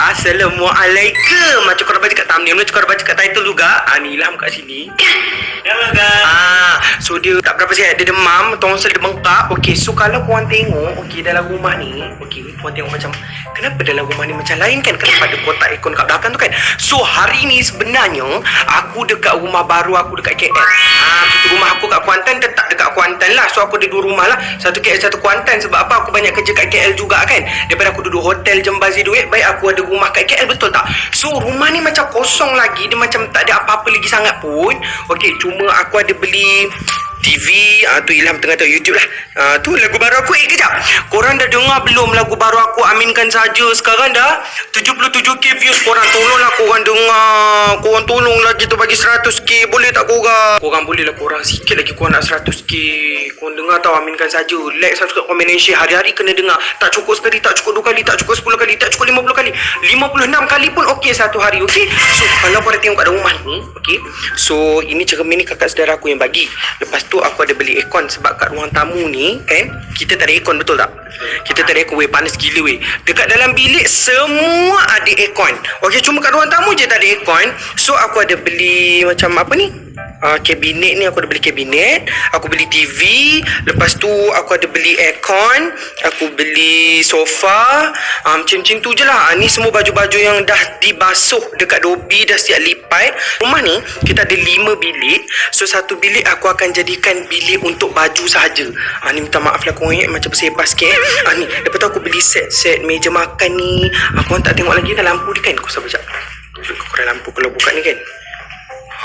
Assalamualaikum. Macam korang baca kat thumbnail Macam korang baca kat title juga. Ah, Ni Ilham kat sini. Hello guys. Ah, So dia tak berapa sihat Dia demam Tonsel dia bengkak. Okay so kalau korang tengok Okay dalam rumah ni Okay korang tengok macam Kenapa dalam rumah ni macam lain kan? Kenapa ada kotak aircon kat belakang tu kan? So hari ni sebenarnya Aku dekat rumah baru Aku dekat KL ah, Begitu rumah aku kat Kuantan Tetap dekat Kuantan lah. So aku ada dua rumah lah. Satu KL satu Kuantan. Sebab apa? Aku banyak kerja kat KL juga kan? Daripada aku duduk hotel jembazi duit Baik aku ada rumah kat KL betul tak? So rumah ni macam kosong lagi. Dia macam tak ada apa-apa lagi sangat pun. Okay cuma aku ada beli TV uh, tu Ilham tengah tengok YouTube lah. Uh, Tu lagu baru aku Eh kejap. Korang dah dengar belum lagu baru aku Aminkan saja? Sekarang dah 77k views. Korang tolonglah korang dengar. Korang tolong lagi tu bagi 100k Boleh tak korang? Korang boleh lah korang Sikit lagi korang nak 100k Korang dengar tau Aminkan saja. Like subscribe komen and share. Hari-hari kena dengar. Tak cukup sekali Tak cukup dua kali Tak cukup 10 kali Tak cukup 50 kali 56 kali pun okey satu hari okey? So kalau korang tengok kat rumah ni okey? So ini cermin ni kakak saudara aku yang bagi. Lepas tu aku ada beli aircon Sebab kat ruang tamu ni kan Kita tak ada aircon betul tak? Kita tak ada aircon weh panas gila weh. Dekat dalam bilik semua ada aircon. Okey cuma kat ruang tamu je tak ada aircon. So aku ada beli macam apa ni uh, kabinet ni aku ada beli kabinet aku beli TV lepas tu aku ada beli aircon aku beli sofa uh, macam-macam tu je lah. Uh, ni semua baju-baju yang dah dibasuh dekat dobi dah siap lipat. Rumah ni kita ada lima bilik. So satu bilik aku akan jadikan bilik untuk baju sahaja. Uh, ni minta maaf lah korang eh, macam bersepah sikit uh, ni lepas tu aku beli set-set meja makan ni. Uh, korang tak tengok lagi kan lampu ni kan? Kau sabar sekejap. Korang lampu kalau buka ni kan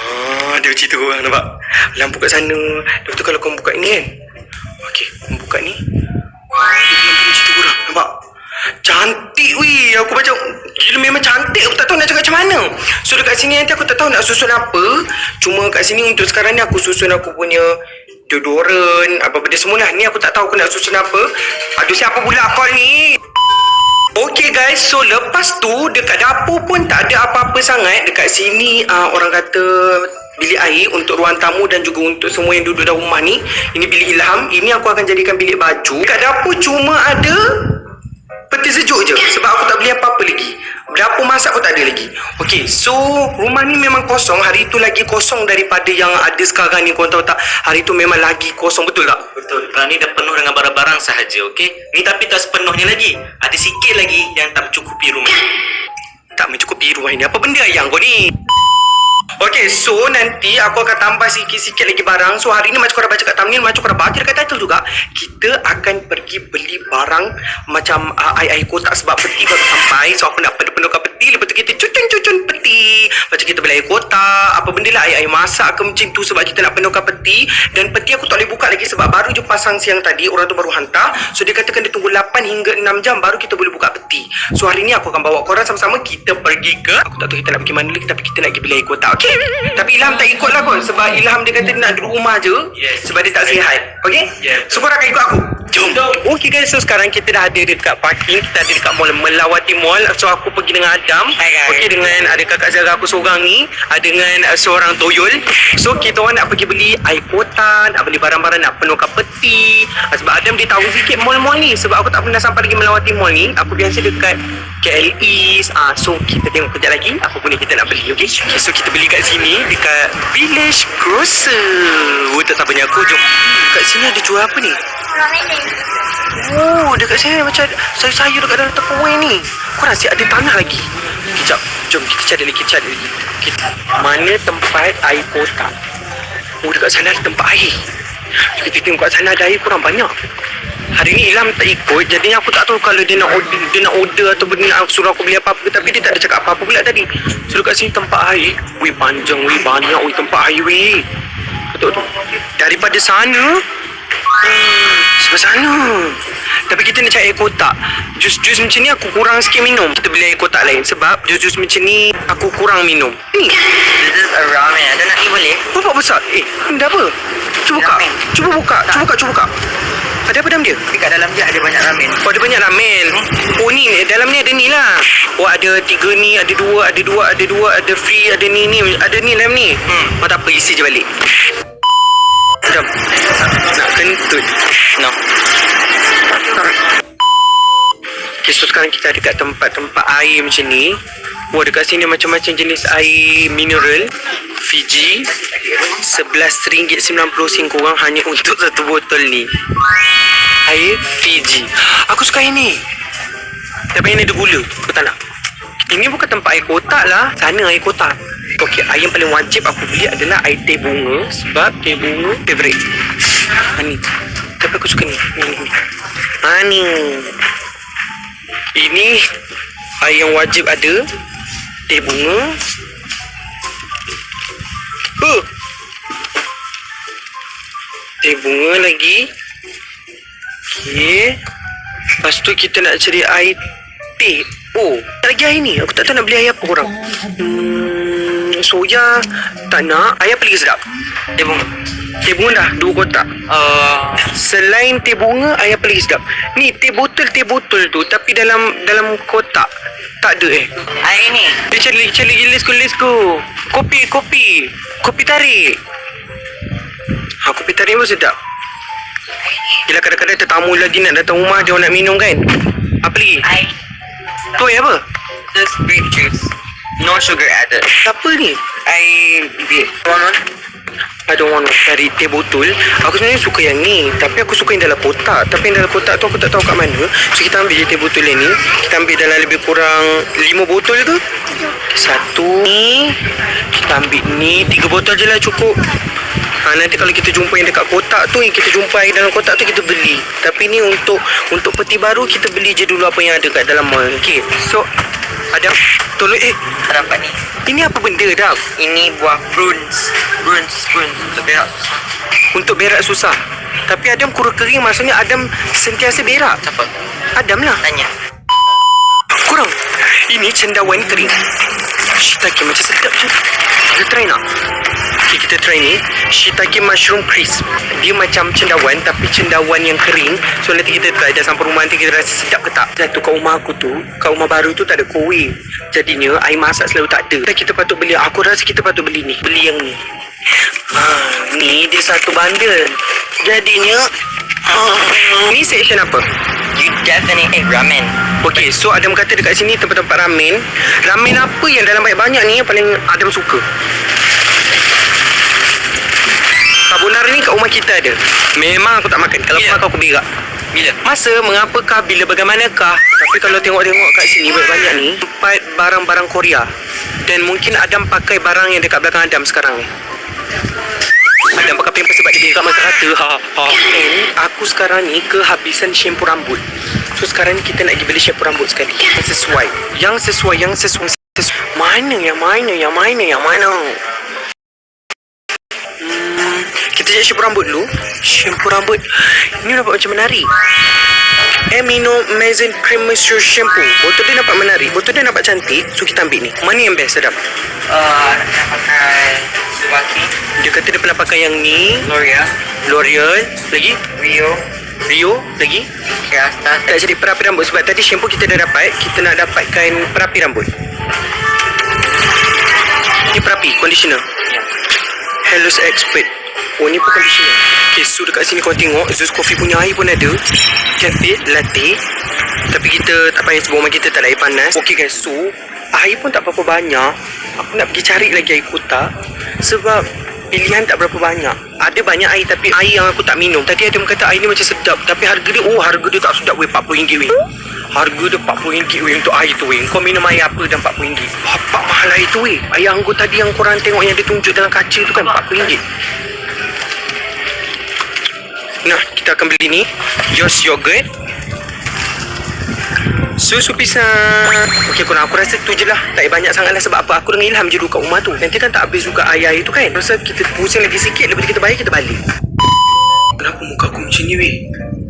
Ah, dia macam tu korang nampak? Lampu kat sana. Lepas tu kalau kau buka ni kan. Okey, kau buka ni. Ah, dia lampu macam tu korang. Nampak? Cantik weh. Aku macam gila memang cantik. Aku tak tahu nak cakap macam mana. So dekat sini nanti aku tak tahu nak susun apa. Cuma kat sini untuk sekarang ni aku susun aku punya deodorant apa benda semua lah. Ni aku tak tahu aku nak susun apa. Aduh siapa pula call ni? Okay guys, so lepas tu dekat dapur pun tak ada apa-apa sangat. Dekat sini uh, orang kata bilik air untuk ruang tamu dan juga untuk semua yang duduk dalam rumah ni. Ini bilik Ilham. Ini aku akan jadikan bilik baju. Dekat dapur cuma ada peti sejuk je sebab aku tak beli apa-apa lagi. Dapur masak pun tak ada lagi. Okay, so rumah ni memang kosong. Hari tu lagi kosong daripada yang ada sekarang ni. Korang tahu tak? Hari tu memang lagi kosong. Betul tak? Betul. Kerana ni dah penuh dengan barang-barang sahaja, okey? Ni tapi tak sepenuhnya lagi. Ada sikit lagi yang tak mencukupi rumah. Tak mencukupi rumah ini. Apa benda yang kau ni? Okay, so nanti aku akan tambah sikit-sikit lagi barang. So hari ni macam korang baca kat thumbnail, macam korang baca dekat title juga. Kita akan pergi beli barang macam uh, air-air kotak sebab peti baru sampai. So aku nak penuh-penuhkan peti. Lepas tu kita cucun-cucun peti. Macam kita beli air kotak, apa benda lah air-air masak ke macam tu sebab kita nak penuhkan peti. Dan peti aku tak boleh buka lagi sebab baru je pasang siang tadi. Orang tu baru hantar. So dia katakan dia tunggu 8 hingga 6 jam baru kita boleh buka peti. So hari ni aku akan bawa korang sama-sama kita pergi ke aku tak tahu kita nak pergi mana lagi tapi kita nak pergi beli air kotak. Okey. Tapi Ilham tak ikut lah kot sebab Ilham dia kata dia nak duduk rumah je Yes. sebab dia tak sihat. Okey? Yes. So korang akan ikut aku. Jom. Okey guys, so sekarang kita dah ada dekat parking, kita ada dekat mall Melawati Mall. So aku pergi dengan Adam. Guys. Okey dengan ada kakak Zara aku seorang ni, ada dengan uh, seorang toyol. So kita orang nak pergi beli air kotak, nak beli barang-barang nak penuhkan peti. Ah, Sebab Adam dia tahu sikit mall-mall ni sebab aku tak pernah sampai lagi Melawati Mall ni. Aku biasa dekat KL East. Ah so kita tengok kejap lagi apa benda kita nak beli, okey? Okay, so kita beli kat sini dekat Village Grocer. Oh, tak tak banyak aku jom. Kat sini ada jual apa ni? Oh, dekat sini macam sayur-sayur dekat dalam tupperware ni. Korang asyik ada tanah lagi. Kejap, jom kita cari lagi, kita cari lagi. Kita, mana tempat air kotak? Oh, dekat sana ada tempat air. Kita tengok kat sana ada air kurang banyak. Hari ni Ilham tak ikut Jadi aku tak tahu kalau dia nak order Dia nak order atau dia nak suruh aku beli apa-apa Tapi dia tak ada cakap apa-apa pula tadi. So dekat sini tempat air. Weh panjang weh banyak weh tempat air weh. Betul tu? Daripada sana hmm, Sebelah sana. Tapi kita nak cari air kotak. Jus-jus macam ni aku kurang sikit minum. Kita beli air kotak lain Sebab jus-jus macam ni Aku kurang minum. Ni. This is a ramen. Ada nak ni boleh? Bapak besar? Eh ni apa? Cuba buka. Ramen. Cuba buka. Cuba buka Cuba buka Ada apa dalam dia? Dekat dalam dia ada banyak ramen. Oh ada banyak ramen. Oh ni dalam ni ada ni lah. Oh ada tiga ni Ada dua Ada dua Ada dua Ada free Ada ni ni. Ada ni dalam ni. Hmm. Oh tak apa isi je balik sekarang kita ada kat tempat-tempat air macam ni. Wah, dekat sini macam-macam jenis air mineral. Fiji. RM11.90 korang hanya untuk satu botol ni. Air Fiji. Aku suka ini. Tapi ini ada gula. Aku tak nak. Ini bukan tempat air kotak lah. Sana air kotak. Okey, air yang paling wajib aku beli adalah air teh bunga. Sebab teh bunga favourite. Ha ni. Tapi aku suka ni. Ni, ni, ni. Ni. Ini air yang wajib ada. Teh bunga. Oh. Teh bunga lagi. Okey. Lepas tu kita nak cari air teh. Oh, tak lagi air ni. Aku tak tahu nak beli air apa korang. Hmm, soya tak nak. Air apa lagi sedap? Teh bunga. Teh bunga dah dua kotak. Uh, selain teh bunga, apa lagi sedap? Ni teh botol teh botol tu tapi dalam dalam kotak. Tak ada eh. Air ni. Eh, cari cari lagi list list ku. Kopi, kopi. Kopi tarik. Ha, kopi tarik pun sedap. Yelah kadang-kadang tetamu lagi nak datang rumah dia nak minum kan. Apa lagi? Air. Tu air apa? Just grape juice. No sugar added. Apa ni? Air. One one. I don't want cari teh botol. Aku sebenarnya suka yang ni. Tapi aku suka yang dalam kotak. Tapi yang dalam kotak tu aku tak tahu kat mana. So kita ambil je teh botol yang ni. Kita ambil dalam lebih kurang 5 botol ke? Satu ni. Kita ambil ni. Tiga botol je lah cukup. Ha, nanti kalau kita jumpa yang dekat kotak tu yang kita jumpa air dalam kotak tu kita beli tapi ni untuk untuk peti baru kita beli je dulu apa yang ada kat dalam mall okay. so ada tolong eh Dapat ni. ini apa benda dah Ini buah prunes. Prunes, prunes. Untuk berak. untuk berak susah. Tapi Adam kurus kering maksudnya Adam sentiasa berak. Siapa? Adam lah. Tanya. Kurang. Ini cendawan kering. Shiitake macam sedap je. Kita try nak? Okay, kita try ni. Shiitake mushroom crisp. Dia macam cendawan tapi cendawan yang kering. So nanti kita try dah sampai rumah nanti kita rasa sedap ke tak. Satu kat rumah aku tu, kat rumah baru tu tak ada kowe. Jadinya air masak selalu tak ada. Dan kita patut beli. Aku rasa kita patut beli ni. Beli yang ni. Ha, ni dia satu bundle. Jadinya ha, ni section apa? You definitely ate ramen. Okey, so Adam kata dekat sini tempat-tempat ramen. Ramen apa yang dalam banyak-banyak ni yang paling Adam suka? Kat rumah kita ada. Memang aku tak makan. Kalau aku Bila? makan aku berak. Bila? Masa mengapakah bila bagaimanakah Tapi kalau tengok-tengok kat sini banyak-banyak ni Tempat barang-barang Korea Dan mungkin Adam pakai barang yang dekat belakang Adam sekarang ni Adam pakai pampers sebab dia berak masa kata ha, ha. And aku sekarang ni kehabisan shampoo rambut So sekarang ni kita nak pergi beli shampoo rambut sekali Yang sesuai Yang sesuai, yang sesuai, sesuai. Mana yang mana, yang mana, yang mana kita cari shampoo rambut dulu. Shampoo rambut. Ini nampak macam menarik Amino Mazen Cream Moisture Shampoo. Botol dia nampak menarik Botol dia nampak cantik. So kita ambil ni. Mana yang best Adam? Uh, nak pakai Subaki. Dia kata dia pernah pakai yang ni. L'Oreal. L'Oreal. Lagi? Rio. Rio. Lagi? Kerasa. Tak jadi perapi rambut. Sebab tadi shampoo kita dah dapat Kita nak dapatkan perapi rambut. Ni perapi Conditioner. Hello's Expert Oh ni pun conditioner Okay so dekat sini kau tengok Zeus Coffee punya air pun ada. Cafe Latte. Tapi kita tak payah sebab rumah kita tak ada air panas. Okay guys so Air pun tak berapa banyak. Aku nak pergi cari lagi air kotak. Sebab Pilihan tak berapa banyak. Ada banyak air tapi air yang aku tak minum. Tadi ada yang kata air ni macam sedap. Tapi harga dia Oh harga dia tak sedap weh. RM40 weh. Harga dia RM40 weh untuk air tu weh. Kau minum air apa dan RM40 Bapak mahal air tu weh. Air anggur tadi yang korang tengok yang dia tunjuk dalam kaca tu kan RM40 Nah, kita akan beli ni. Yos yogurt. Susu pisang. Okey, korang aku rasa tu je lah. Tak banyak sangat lah sebab apa? Aku dengan Ilham je dulu kat rumah tu. Nanti kan tak habis juga air-air tu kan. Rasa kita pusing lagi sikit. Lepas kita bayar, kita balik. Kenapa muka aku macam ni weh?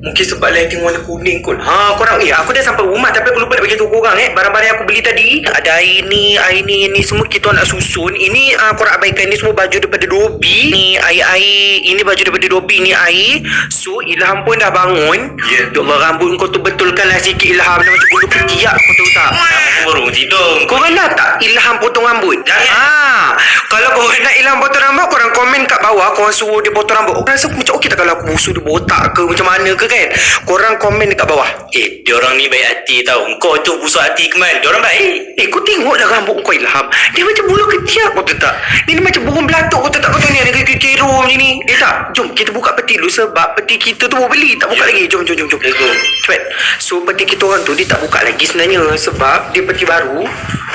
Mungkin sebab lighting warna kuning kot. Ha, korang eh aku dah sampai rumah tapi aku lupa nak beritahu korang eh. Barang-barang yang aku beli tadi. Ada air ni, air ni, ni semua kita nak susun. Ini uh, korang abaikan ni semua baju daripada Dobi. Ni air-air, ini baju daripada Dobi ni air. So Ilham pun dah bangun. Ya. Ya Allah rambut kau tu betulkanlah sikit Ilham. Dah macam bulu ketiak kau tahu tak? Aku baru tidur. Korang nak tak Ilham potong rambut? Jangan. Ha, korang nak Ilham potong rambut, korang komen kat bawah, korang suruh dia potong rambut. Korang rasa macam okey tak kalau aku suruh dia botak ke macam mana ke kan? Korang komen dekat bawah Eh, diorang ni baik hati tau. Kau tu busuk hati keman. Diorang baik. Eh kau tengoklah rambut kau Ilham Dia macam bulu ketiak kau tak Ni, ni macam burung belatuk kau tak Kau tahu ni ada kero macam ni Eh tak Jom kita buka peti dulu Sebab peti kita tu baru beli Tak buka lagi Jom jom jom jom. Cepat So peti kita orang tu Dia tak buka lagi sebenarnya Sebab dia peti baru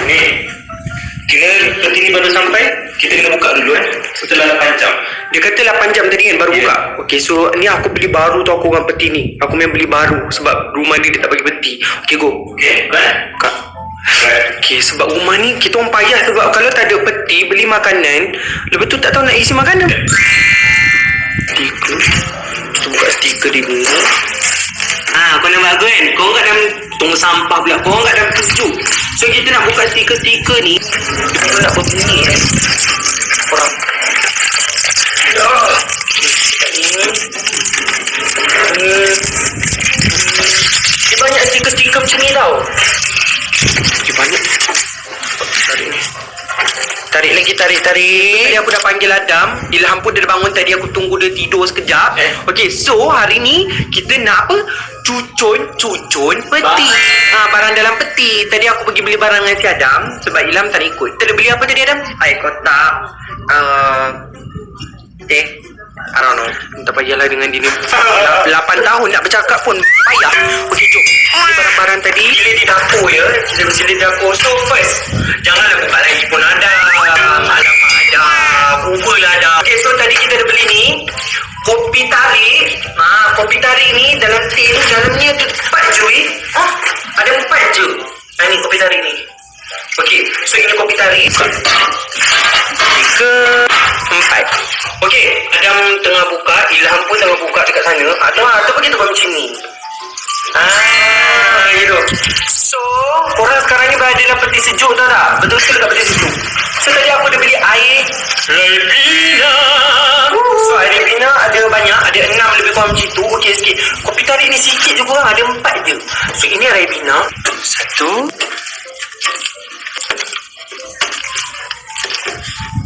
Ni. Kena peti ni baru sampai. Kita kena buka dulu eh. Setelah 8 jam. Dia kata 8 jam tadi kan baru Yeah. buka Okay so ni aku beli baru tu aku orang peti ni Aku memang beli baru Sebab rumah ni dia tak bagi peti Okay go Okay, kan? Kak Okay sebab rumah ni kita orang payah Sebab kalau tak ada peti Beli makanan Lepas tu tak tahu nak isi makanan Stiker Kita buka stiker dia dulu Ah, kau nampak aku kan? Kau kat dalam tong sampah pula. Kau kat dalam tujuh. So kita nak buka stiker-stiker ni. Kita tak berbunyi eh. Korang. Dia banyak stiker-stiker macam ni tau. Dia banyak. Tarik ni. Tarik lagi, tarik, tarik. Tadi aku dah panggil Adam. Ilham pun dia dah bangun tadi. Aku tunggu dia tidur sekejap. Eh. Okay, so hari ni kita nak apa? Cucun-cucun peti. Ha, barang dalam peti. Tadi aku pergi beli barang dengan si Adam. Sebab Ilham tak ikut. Kita dah beli apa tadi Adam? Air kotak. Uh, teh. I don't know. Tak payahlah dengan dia ni. 8 tahun nak bercakap pun payah. Okey, jom. Ini barang-barang tadi. Bila di dapur ya. Kita mesti di dapur. So, first. Janganlah buka Ini kopi tarik. Tiga, empat. Okey, Adam tengah buka, Ilham pun tengah buka dekat sana. Adam, Adam pergi tukar macam ni. Ah, gitu. So, korang sekarang ni berada dalam peti sejuk tau tak? Betul ke dekat peti sejuk? So, tadi aku dah beli air Ribena. So, air Ribena ada banyak. Ada enam lebih kurang macam tu. Okey, sikit. Kopi tarik ni sikit je korang. Ada empat je. So, ini Ribena. Satu.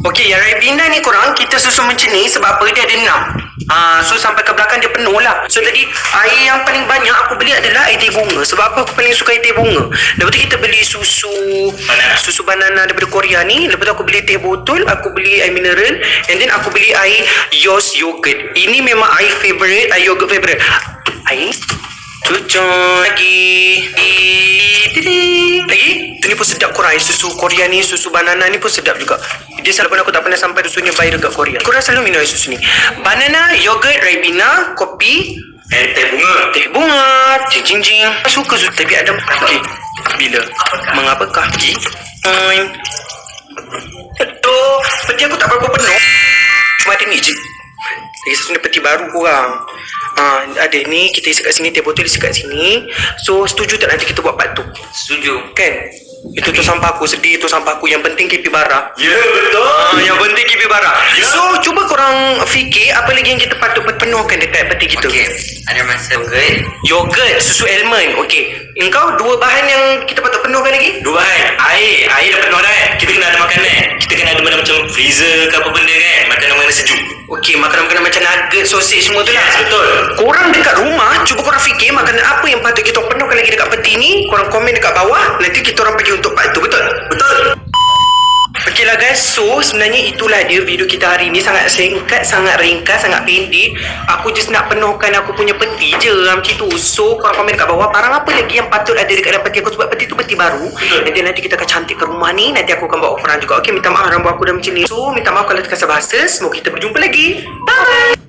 Okey, yang Ribena ni korang kita susun macam ni sebab apa dia ada enam. Ha, so sampai ke belakang dia penuh lah. So tadi air yang paling banyak aku beli adalah air teh bunga. Sebab apa aku paling suka air teh bunga. Lepas tu kita beli susu Banana. susu banana daripada Korea ni. Lepas tu aku beli teh botol, aku beli air mineral and then aku beli air Yos yogurt. Ini memang air favorite, air yogurt favorite. Air Cucun lagi. Lagi? Tu ni pun sedap korang Susu Korea ni Susu banana ni pun sedap juga. Dia selalu aku tak pernah sampai Susunya viral kat Korea. Korang selalu minum air susu ni. Banana Yogurt Ribena Kopi. Eh, teh bunga. Teh bunga. Jing jing jing. Aku suka susu. Tapi ada Okay Bila? Mengapakah? Gi Fine Tu Peti aku tak berapa penuh. Cuma ni je Lagi satu ni peti baru korang Ah, ada ni kita isi kat sini teh botol isi kat sini. So setuju tak nanti kita buat part tu? Setuju. Kan? Itu tu sampah aku sedih tu sampah aku yang penting KP bara. Ya, betul. Ah, yang penting KP bara. Ya. So cuba korang fikir apa lagi yang kita patut penuhkan dekat peti kita. Okey, ada masa good. Yogurt, susu almond. Okey. Engkau dua bahan yang kita patut penuhkan lagi? Dua bahan. Air. Air dah penuh dah kan. Kita kena ada makanan. Kita kena ada benda macam freezer ke apa benda kan. Makanan-makanan sejuk. Okey, makanan-makanan macam nugget, sausage semua tu lah. Yes, betul. Korang dekat rumah, cuba korang fikir makanan apa yang patut kita penuhkan lagi dekat peti ni. Korang komen dekat bawah. Nanti kita orang pergi untuk part tu. Betul? Betul. Okey lah guys, so sebenarnya itulah dia video kita hari ni Sangat singkat, sangat ringkas, sangat pendek. Aku just nak penuhkan aku punya peti je Macam tu So korang komen kat bawah Barang apa lagi yang patut ada dekat dalam peti aku? Sebab peti tu peti baru. Nanti nanti kita akan cantikkan rumah ni. Nanti aku akan bawa korang juga. Okey, minta maaf rambut aku dah macam ni. So, minta maaf kalau terkasar bahasa. Semoga kita berjumpa lagi. Bye